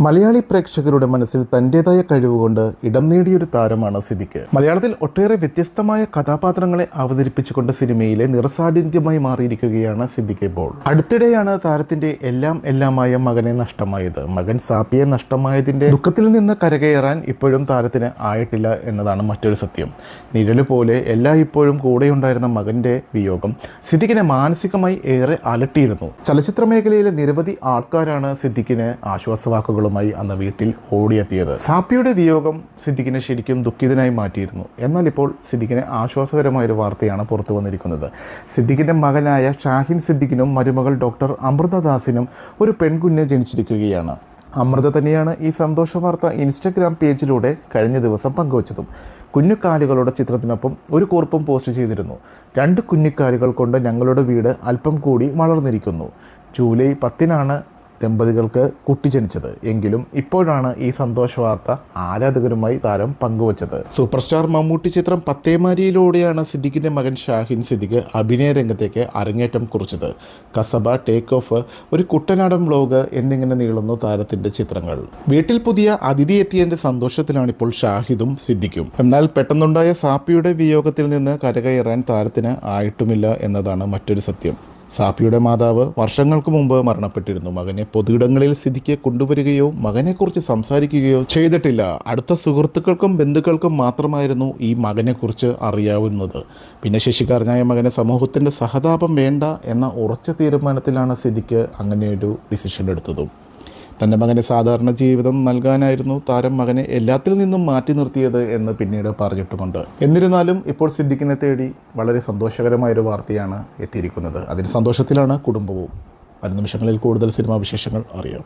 മലയാളി പ്രേക്ഷകരുടെ മനസ്സിൽ തന്റെതായ കഴിവുകൊണ്ട് ഇടം നേടിയൊരു താരമാണ് സിദ്ദിഖ്. മലയാളത്തിൽ ഒട്ടേറെ വ്യത്യസ്തമായ കഥാപാത്രങ്ങളെ അവതരിപ്പിച്ചുകൊണ്ട് സിനിമയിലെ നിറസാന്നിധ്യമായി മാറിയിരിക്കുകയാണ് സിദ്ദിഖ് ഇപ്പോൾ. അടുത്തിടെയാണ് താരത്തിന്റെ എല്ലാം എല്ലാമായ മകനെ നഷ്ടമായത്. മകൻ സാപ്പിയെ നഷ്ടമായതിന്റെ ദുഃഖത്തിൽ നിന്ന് കരകയറാൻ ഇപ്പോഴും താരത്തിന് ആയിട്ടില്ല എന്നതാണ് മറ്റൊരു സത്യം. നിഴൽ പോലെ എല്ലാ ഇപ്പോഴും കൂടെയുണ്ടായിരുന്ന മകന്റെ വിയോഗം സിദ്ദിഖിനെ മാനസികമായി ഏറെ അലട്ടിയിരുന്നു. ചലച്ചിത്ര മേഖലയിലെ നിരവധി ആൾക്കാരാണ് സിദ്ദിഖിന് ആശ്വാസവാക്കുകളുമായി അന്ന് വീട്ടിൽ ഓടിയെത്തിയത്. സാപ്പിയുടെ വിയോഗം സിദ്ദിഖിനെ ശരിക്കും ദുഃഖിതനായി മാറ്റിയിരുന്നു. എന്നാൽ ഇപ്പോൾ സിദ്ദിഖിനെ ആശ്വാസകരമായ ഒരു വാർത്തയാണ് പുറത്തു വന്നിരിക്കുന്നത്. സിദ്ദിഖിന്റെ മകനായ ഷാഹിൻ സിദ്ദിഖിനും മരുമകൾ ഡോക്ടർ അമൃതദാസിനും ഒരു പെൺകുഞ്ഞ് ജനിച്ചിരിക്കുകയാണ്. അമൃത തന്നെയാണ് ഈ സന്തോഷ വാർത്ത ഇൻസ്റ്റഗ്രാം പേജിലൂടെ കഴിഞ്ഞ ദിവസം പങ്കുവച്ചതും. കുഞ്ഞുകാലുകളുടെ ചിത്രത്തിനൊപ്പം ഒരു കുറിപ്പും പോസ്റ്റ് ചെയ്തിരുന്നു. രണ്ട് കുഞ്ഞുകാലുകൾ കൊണ്ട് ഞങ്ങളുടെ വീട് അല്പം കൂടി വളർന്നിരിക്കുന്നു. ജൂലൈ പത്തിനാണ് ദമ്പതികൾക്ക് കുട്ടി ജനിച്ചത്. എങ്കിലും ഇപ്പോഴാണ് ഈ സന്തോഷ വാർത്ത ആരാധകരുമായി താരം പങ്കുവച്ചത്. സൂപ്പർ സ്റ്റാർ മമ്മൂട്ടി ചിത്രം പത്തേമാരിയിലൂടെയാണ് സിദ്ദിഖിന്റെ മകൻ ഷാഹിൻ സിദ്ദിഖ് അഭിനയ രംഗത്തേക്ക് അരങ്ങേറ്റം കുറിച്ചത്. കസബ ടേക്ക് ഓഫ് ഒരു കുട്ടനാടൻ വ്ലോഗ് എന്നിങ്ങനെ നീളുന്നു താരത്തിന്റെ ചിത്രങ്ങൾ. വീട്ടിൽ പുതിയ അതിഥി എത്തിയതിന്റെ സന്തോഷത്തിലാണ് ഇപ്പോൾ ഷാഹിദും സിദ്ദിഖും. എന്നാൽ പെട്ടെന്നുണ്ടായ സാപ്പിയുടെ വിയോഗത്തിൽ നിന്ന് കരകയറാൻ താരത്തിന് ആയിട്ടുമില്ല എന്നതാണ് മറ്റൊരു സത്യം. സാപ്പിയുടെ മാതാവ് വർഷങ്ങൾക്ക് മുമ്പ് മരണപ്പെട്ടിരുന്നു. മകനെ പൊതുയിടങ്ങളിൽ സ്ഥിതിക്ക് കൊണ്ടുവരികയോ മകനെക്കുറിച്ച് സംസാരിക്കുകയോ ചെയ്തിട്ടില്ല. അടുത്ത സുഹൃത്തുക്കൾക്കും ബന്ധുക്കൾക്കും മാത്രമായിരുന്നു ഈ മകനെക്കുറിച്ച് അറിയാവുന്നത്. പിന്നെ ശശികാരനായ മകനെ സമൂഹത്തിന്റെ സഹതാപം വേണ്ട എന്ന ഉറച്ച തീരുമാനത്തിലാണ് സ്ഥിതിക്ക് അങ്ങനെയൊരു ഡിസിഷൻ എടുത്തതും. തന്റെ മകന് സാധാരണ ജീവിതം നൽകാനായിരുന്നു താരം മകനെ എല്ലാത്തിൽ നിന്നും മാറ്റി നിർത്തിയത് എന്ന് പിന്നീട് പറഞ്ഞിട്ടുമുണ്ട്. എന്നിരുന്നാലും ഇപ്പോൾ സിദ്ദിഖിനെ തേടി വളരെ സന്തോഷകരമായൊരു വാർത്തയാണ് എത്തിയിരിക്കുന്നത്. അതിന് സന്തോഷത്തിലാണ് കുടുംബവും. വരും നിമിഷങ്ങളിൽ കൂടുതൽ സിനിമാ വിശേഷങ്ങൾ അറിയാം.